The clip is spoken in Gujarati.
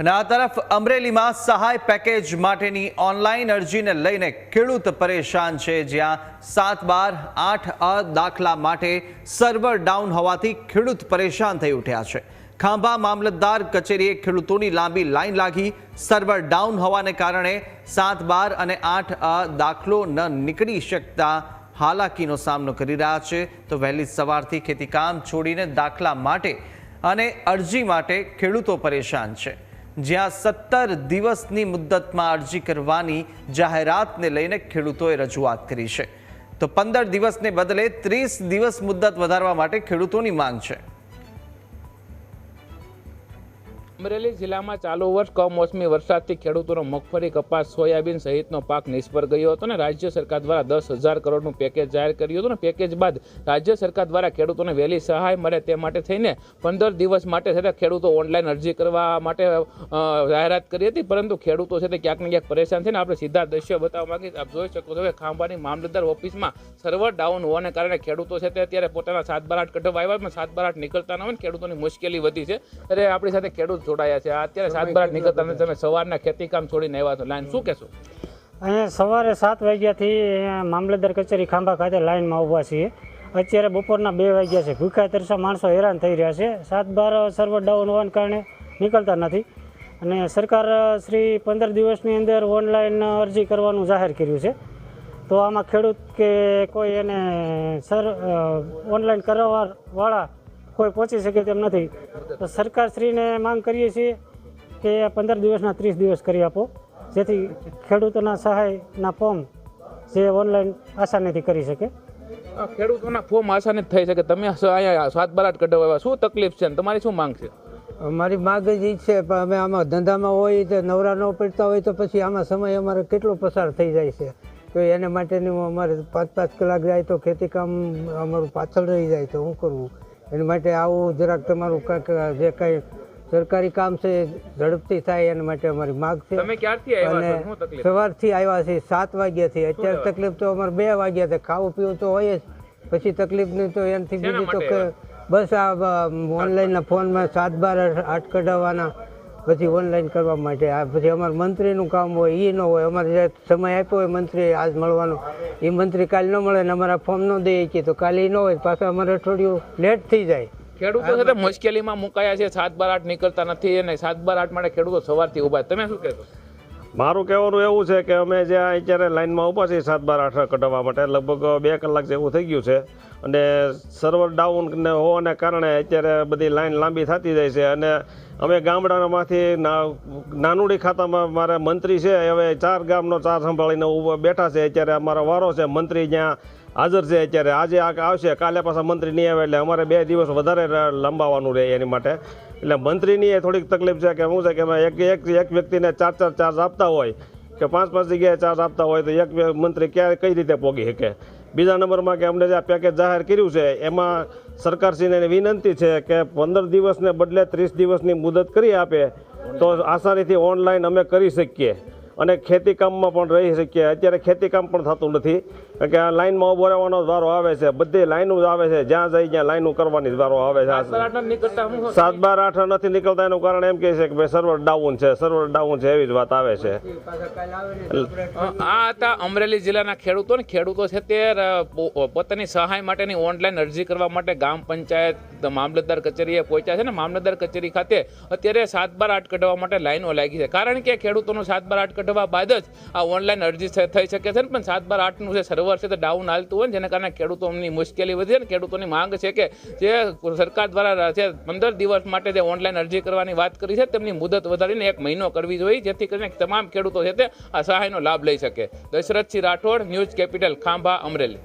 અને આ તરફ અમરેલીમાં સહાય પેકેજ માટેની ઓનલાઈન અરજીને લઈને ખેડૂત પરેશાન છે, જ્યાં સાત બાર આઠ અ દાખલા માટે સર્વર ડાઉન હોવાથી ખેડૂત પરેશાન થઈ ઉઠ્યા છે. ખાંભા મામલતદાર કચેરીએ ખેડૂતોની લાંબી લાઈન લાગી. સર્વર ડાઉન હોવાને કારણે સાત બાર અને આઠ અ દાખલો ન નીકળી શકતા હાલાકીનો સામનો કરી રહ્યા છે. તો વહેલી સવારથી ખેતીકામ છોડીને દાખલા માટે અને અરજી માટે ખેડૂતો પરેશાન છે. જ્યાં સત્તર દિવસની મુદ્દતમાં અરજી કરવાની જાહેરાતને લઈને ખેડૂતોએ રજૂઆત કરી છે. તો પંદર દિવસને બદલે ત્રીસ દિવસ મુદ્દત વધારવા માટે ખેડૂતોની માંગ છે. અમરેલી જિલ્લામાં ચાલુ વર્ષ કમોસમી વરસાદથી ખેડૂતોનો મગફળી, કપાસ, સોયાબીન સહિતનો પાક નિષ્ફળ ગયો હતો અને રાજ્ય સરકાર દ્વારા દસ હજાર કરોડનું પેકેજ જાહેર કર્યું હતું અને પેકેજ બાદ રાજ્ય સરકાર દ્વારા ખેડૂતોને વહેલી સહાય મળે તે માટે થઈને પંદર દિવસ માટે છે ખેડૂતો ઓનલાઈન અરજી કરવા માટે જાહેરાત કરી હતી. પરંતુ ખેડૂતો છે તે ક્યાંક ને ક્યાંક પરેશાન થઈને આપણે સીધા દ્રશ્ય બતાવવા માંગીએ આપ જોઈ શકો છો કે ખાંભાની મામલતદાર ઓફિસમાં સર્વર ડાઉન હોવાને કારણે ખેડૂતો છે તે અત્યારે પોતાના સાત બાર આઠ કઢવા આવ્યા સાત બાર આઠ નીકળતા ન હોય ખેડૂતોની મુશ્કેલી વધી છે. ત્યારે આપણી સાથે ખેડૂત જોડાયા છે. અત્યારે સાત બાર નીકળતા તમે સવારના ખેતી કામ છોડીને આવ્યા છો. લાઈન શું કહેશો? અહીંયા સવારે સાત વાગ્યાથી મામલતદાર કચેરી ખાંભા ખાતે લાઇનમાં ઊભા છીએ. અત્યારે બપોરના બે વાગ્યા છે. ભૂખ્યા તરસા માણસો હેરાન થઈ રહ્યા છે. સાત બાર સર્વર ડાઉન હોવાને કારણે નીકળતા નથી. અને સરકાર શ્રી પંદર દિવસની અંદર ઓનલાઈન અરજી કરવાનું જાહેર કર્યું છે. તો આમાં ખેડૂત કે કોઈ એને સર ઓનલાઈન કરાવવાવાળા કોઈ પહોંચી શકે તેમ નથી. તો સરકારશ્રીને માંગ કરીએ છીએ કે પંદર દિવસના ત્રીસ દિવસ કરી આપો. જેથી ખેડૂતોના સહાયના ફોર્મ જે ઓનલાઈન આસાનીથી કરી શકે. ખેડૂતોના ફોર્મ આસાની થઈ શકે. તમે અહીંયા સાત બરાટ કઢો એવા શું તકલીફ છે તમારી શું માંગ છે? અમારી માગ જ ઈ છે પણ અમે આમાં ધંધામાં હોય તો નવરા ન પડતા હોય તો પછી આમાં સમય અમારે કેટલો પસાર થઈ જાય છે. તો એને માટેનું અમારે પાંચ પાંચ કલાક જાય તો ખેતીકામ અમારું પાછળ રહી જાય તો શું કરવું એના માટે આવું જરાક તમારું કાંઈક જે કાંઈ સરકારી કામ છે એ ઝડપથી થાય એના માટે અમારી માગ છે. તમે ક્યારથી આવ્યા અને સવારથી આવ્યા છે સાત વાગ્યાથી અત્યારે તકલીફ તો અમારે બે વાગ્યા છે. ખાવું પીવું તો હોય જ. પછી તકલીફ નહીં તો એનાથી બીજી તો કે બસ આ ઓનલાઈનના ફોનમાં સાત બાર આઠ કઢાવવાના. પછી ઓનલાઈન કરવા માટે આ પછી અમારે મંત્રીનું કામ હોય એ ન હોય. અમારે જે સમય આપ્યો હોય મંત્રી આજ મળવાનો. એ મંત્રી કાલ ન મળે ને અમારા ફોર્મ ન દઈએ કે તો કાલે ન હોય પાછા અમારે અઠવાડિયું લેટ થઈ જાય. ખેડૂતો સાથે મુશ્કેલીમાં મુકાયા છે સાત બાર આઠ નીકળતા નથી અને સાત બાર આઠ માટે ખેડૂતો સવારથી ઊભા તમે શું કહેશો? મારું કહેવાનું એવું છે કે અમે જે અત્યારે લાઇનમાં ઊભા છીએ સાત બાર આઠ કઢાવવા માટે, લગભગ બે કલાક જેવું થઈ ગયું છે અને સર્વર ડાઉન હોવાને કારણે અત્યારે બધી લાઈન લાંબી થતી જાય છે અને અમે ગામડામાંથી નાનુડી ખાતામાં મારા મંત્રી છે, હવે ચાર ગામનો ચાર સંભાળીને બેઠા છે. અત્યારે અમારો વારો છે, મંત્રી જ્યાં હાજર છે અત્યારે. આજે આ આવશે. કાલે પાછા મંત્રી નહીં આવે એટલે અમારે બે દિવસ વધારે લંબાવવાનું રહે એની માટે. એટલે મંત્રીની એ થોડીક તકલીફ છે કે શું છે કે એક એક એક વ્યક્તિને ચાર ચાર ચાર્જ આપતા હોય કે પાંચ પાંચ જગ્યાએ ચાર્જ આપતા હોય તો એક મંત્રી ક્યારે કઈ રીતે પોગી શકે? બીજા નંબરમાં કે અમને જે આ પેકેજ જાહેર કર્યું છે, એમાં સરકારશ્રીને વિનંતી છે કે પંદર દિવસને બદલે ત્રીસ દિવસની મુદત કરી આપે તો આસાનીથી ઓનલાઈન અમે કરી શકીએ. અને ખેતીકામમાં પણ રહી શકીએ. અત્યારે ખેતીકામ પણ થતું નથી. કે આ લાઈનમાં ઊભો રહેવાનો વારો આવે છે. બધી લાઈનો જ આવે છે. જ્યાં જઈ જ્યાં લાઈનો કરવાની જ વારો આવે છે. સાત બાર આઠ નથી નીકળતા. એનું કારણ એમ કહે છે કે ભાઈ સર્વર ડાઉન છે. સર્વર ડાઉન છે એવી જ વાત આવે છે. આ હતા અમરેલી જિલ્લાના ખેડૂતો ને. ખેડૂતો છે તે પોતાની સહાય માટેની ઓનલાઈન અરજી કરવા માટે ગામ પંચાયત મામલતદાર કચેરીએ પહોંચ્યા છે ને. મામલતદાર કચેરી ખાતે અત્યારે સાત બાર આઠ કઢવા માટે લાઈનો લાગી છે. કારણ કે ખેડૂતોનું સાત બાર આઠ કઢવા બાદ જ આ ઓનલાઈન અરજી થઈ શકે છે ને. પણ સાત બાર આઠનું જે સર્વર છે ડાઉન હાલતું હોય ને, જેના કારણે ખેડૂતોની મુશ્કેલી વધી અને ખેડૂતોની માંગ છે કે જે સરકાર દ્વારા જે પંદર દિવસ માટે જે ઓનલાઈન અરજી કરવાની વાત કરી છે, તેમની મુદત વધારીને એક મહિનો કરવી જોઈએ, જેથી કરીને તમામ ખેડૂતો છે તે આ સહાયનો લાભ લઈ શકે. Dashrathsinh Rathod, news capital, Khambha, Amreli.